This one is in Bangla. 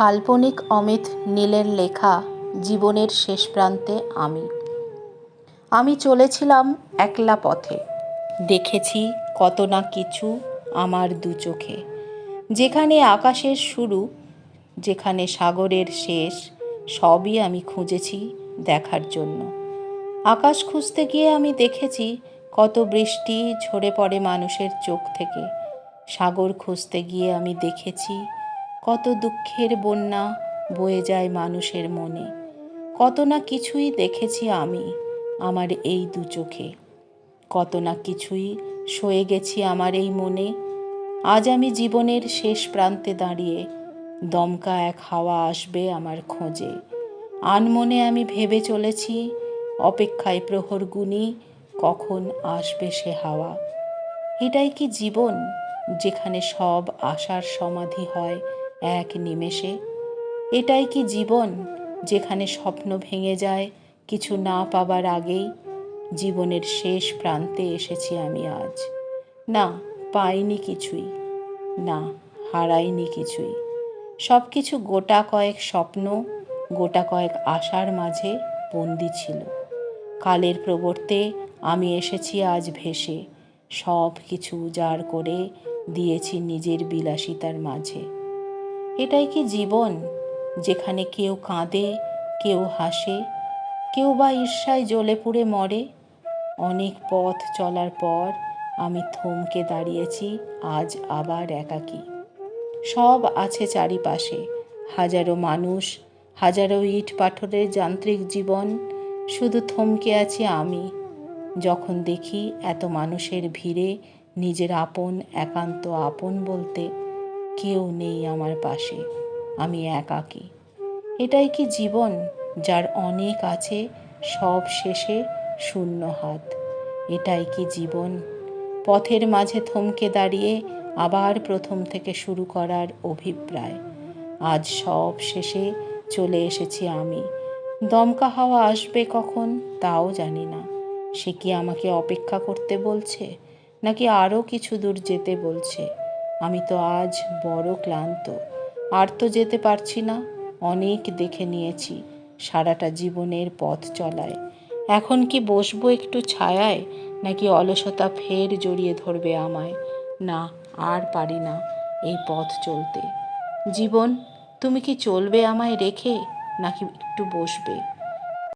কাল্পনিক অমিত নীলের লেখা জীবনের শেষ প্রান্তে আমি। আমি চলেছিলাম একলা পথে। দেখেছি কত না কিছু আমার দু চোখে। যেখানে আকাশের শুরু, যেখানে সাগরের শেষ, সবই আমি খুঁজেছি দেখার জন্য। আকাশ খুঁজতে গিয়ে আমি দেখেছি কত বৃষ্টি ঝরে পড়ে মানুষের চোখ থেকে। সাগর খুঁজতে গিয়ে আমি দেখেছি কত দুঃখের বন্যা বয়ে যায় মানুষের মনে। কত না কিছুই দেখেছি আমি আমার এই দু চোখে। কত না কিছুই সয়ে গেছি আমার এই মনে। আজ আমি জীবনের শেষ প্রান্তে দাঁড়িয়ে দমকা এক হাওয়া আসবে আমার খোঁজে। আনমনে আমি ভেবে চলেছি, অপেক্ষায় প্রহর গুনি কখন আসবে সে হাওয়া। এটাই কি জীবন যেখানে সব আশার সমাধি হয়? এক নিমেষে। এটাই কি জীবন যেখানে স্বপ্ন ভেঙে যায় কিছু না পাবার আগেই? জীবনের শেষ প্রান্তে এসেছি আমি আজ। না, পাইনি কিছুই। না, হারাইনি কিছুই। সব কিছু গোটা কয়েক স্বপ্ন, গোটা কয়েক আশার মাঝে বন্দি ছিল। কালের প্রবর্তে আমি এসেছি আজ ভেসে। সব কিছু উজাড় করে দিয়েছি নিজের বিলাসিতার মাঝে। এটাই কি জীবন যেখানে কেউ কাঁদে, কেউ হাসে, কেউ বা ঈর্ষায় জ্বলে পুড়ে মরে? অনেক পথ চলার পর আমি থমকে দাঁড়িয়েছি, আজ আবার একাকী। সব আছে চারিপাশে, হাজারো মানুষ, হাজারো ইট পাথরের যান্ত্রিক জীবন, শুধু থমকে আছি আমি। যখন দেখি এত মানুষের ভিড়ে নিজের আপন, একান্ত আপন বলতে কেউ নেই আমার পাশে, আমি একাকী। এটাই কি জীবন যার অনেক আছে, সব শেষে শূন্য হাত? এটাই কি জীবন? পথের মাঝে থমকে দাঁড়িয়ে আবার প্রথম থেকে শুরু করার অভিপ্রায়। আজ সব শেষে চলে এসেছি আমি। দমকা হাওয়া আসবে কখন তাও জানি না। সে কি আমাকে অপেক্ষা করতে বলছে, নাকি আরও কিছু দূর যেতে বলছে? আমি তো আজ বড় ক্লান্ত। আর তো যেতে পারছি না। অনেক দেখে নিয়েছি সারাটা জীবনের পথ চলায়। এখন কি বসবো একটু ছায়ায়? নাকি অলসতা ফের জড়িয়ে ধরবে আমায়? না, আর পারি না এই পথ চলতে। জীবন, তুমি কি চলবে আমায় রেখে? নাকি একটু বসবে?